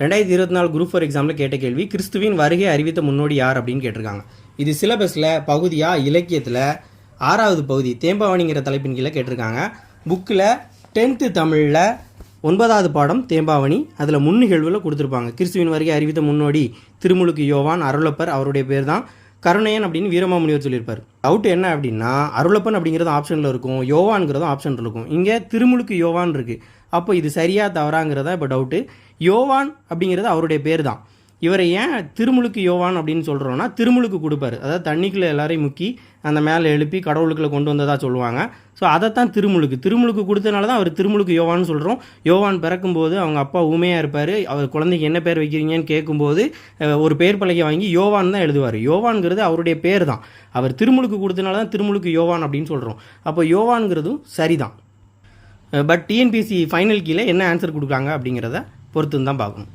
ரெண்டாயிரத்தி இருபத்தி நாலு குரூப் ஃபோர் எக்ஸாமில் கேட்ட கேள்வி கிறிஸ்துவின் வருகை அறிவித்த முன்னோடி யார் அப்படின்னு கேட்டிருக்காங்க. இது சிலபஸில் பகுதியாக இலக்கியத்தில் ஆறாவது பகுதி தேம்பாவணிங்கிற தலைப்பின் கீழே கேட்டிருக்காங்க. புக்கில் டென்த்து தமிழில் ஒன்பதாவது பாடம் தேம்பாவணி. அதில் முன்னிகழ்வில் கொடுத்துருப்பாங்க. கிறிஸ்துவின் வருகை அறிவித்த முன்னோடி திருமுழுக்கு யோவான் அருளப்பர் அவருடைய பேர் தான் கருணையன் அப்படின்னு வீரமாமுனிவர் சொல்லியிருப்பார். டவுட் என்ன அப்படின்னா அருளப்பன் அப்படிங்கிறது ஆப்ஷனில் இருக்கும் யோவான்ங்கிறதும் ஆப்ஷன் இருக்கும். இங்கே திருமுழுக்கு யோவான் இருக்குது அப்போ இது சரியாக தவறாங்கிறதா இப்போ டவுட்டு யோவான் அப்படிங்கிறது அவருடைய பேர் தான் இவரை ஏன் திருமுழுக்கு யோவான் அப்படின்னு சொல்கிறோன்னா திருமுழுக்கு கொடுப்பாரு. அதாவது தண்ணிக்குள்ளே எல்லாரையும் முக்கி அந்த மேலே எழுப்பி கடவுளுக்குள்ளே கொண்டு வந்ததாக சொல்லுவாங்க. ஸோ அதைத்தான் திருமுழுக்கு. திருமுழுக்கு கொடுத்தனால தான் அவர் திருமுழுக்கு யோவான்னு சொல்கிறோம் யோவான் பிறக்கும்போது அவங்க அப்பா ஊமையாக இருப்பார். அவர் குழந்தைக்கு என்ன பேர் வைக்கிறீங்கன்னு கேட்கும்போது ஒரு பேர் பலகை வாங்கி யோவான் தான் எழுதுவார். யோவான்ங்கிறது அவருடைய பேர் தான் அவர் திருமுழுக்கு கொடுத்தனால தான் திருமுழுக்கு யோவான் அப்படின்னு சொல்கிறோம் அப்போ யோவான்ங்கிறதும் சரிதான். பட் டிஎன்பிசி ஃபைனல் கீழே என்ன ஆன்சர் கொடுக்குறாங்க அப்படிங்கிறத பொறுத்து தான் பார்க்கணும்.